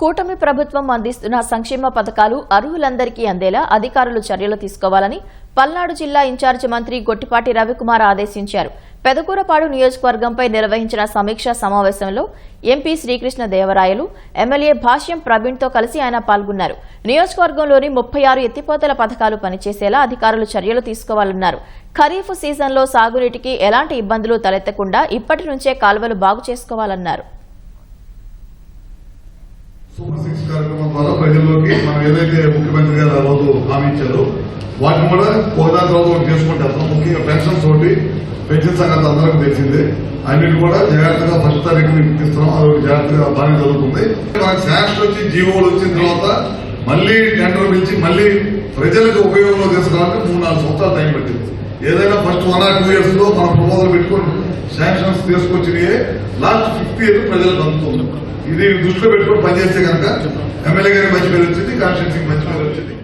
కూటమి ప్రభుత్వం అందిస్తున్న సంక్షేమ పథకాలు అర్హులందరికీ అందేలా అధికారులు చర్యలు తీసుకోవాలని పల్నాడు జిల్లా ఇన్ఛార్జి మంత్రి గొట్టిపాటి రవికుమార్ ఆదేశించారు. పెదకూరపాడు నియోజకవర్గంపై నిర్వహించిన సమీక్షా సమావేశంలో ఎంపీ శ్రీకృష్ణ దేవరాయలు ఎమ్మెల్యే భాష్యం ప్రవీణ్తో కలిసి ఆయన పాల్గొన్నారు. నియోజకవర్గంలోని ముప్పై ఆరు ఎత్తిపోతల పథకాలు పనిచేసేలా అధికారులు చర్యలు తీసుకోవాలన్నారు. ఖరీఫ్ సీజన్లో సాగునీటికి ఎలాంటి ఇబ్బందులు తలెత్తకుండా ఇప్పటి నుంచే కాలువలు బాగు చేసుకోవాలన్నారు. సూపర్ సిక్స్ కార్యక్రమం ద్వారా ప్రజల్లోకి మనం ఏదైతే ముఖ్యమంత్రి గారు ఆ రోజు హామీ ఇచ్చారో వాటిని కూడా ఒకదాని తర్వాత ఒకటి చేసుకుంటే అసలు ముఖ్యంగా పెన్షన్స్ ఒకటి పెన్షన్ సంగతి అందరికి తెలిసిందే. అన్నిటి కూడా జాగ్రత్తగా ఫస్ట్ తారీఖు అది ఒక జాగ్రత్తగా బాగా జరుగుతుంది. మనకి శాంక్షన్ వచ్చి జీవోలు వచ్చిన తర్వాత మళ్ళీ టెండర్ పిలిచి మళ్ళీ ప్రజలకు ఉపయోగంలో తీసుకురావాలంటే మూడు నాలుగు సంవత్సరాలు టైం పట్టింది. ఏదైనా ఫస్ట్ వన్ ఆర్ టూ ఇయర్స్లో మనం ప్రపోజల్ పెట్టుకొని శాంక్షన్స్ తీసుకొచ్చినవి లాస్ట్ ఫిఫ్త్ ఇయర్ ప్రజలకు అందుతుంది ఇది దృష్టిలో పెట్టుకొని పనిచేస్తే కనుక ఎమ్మెల్యే గారికి మంచి పేరు వచ్చింది కాన్స్టిట్యూన్సీకి మంచి పేరు వచ్చింది.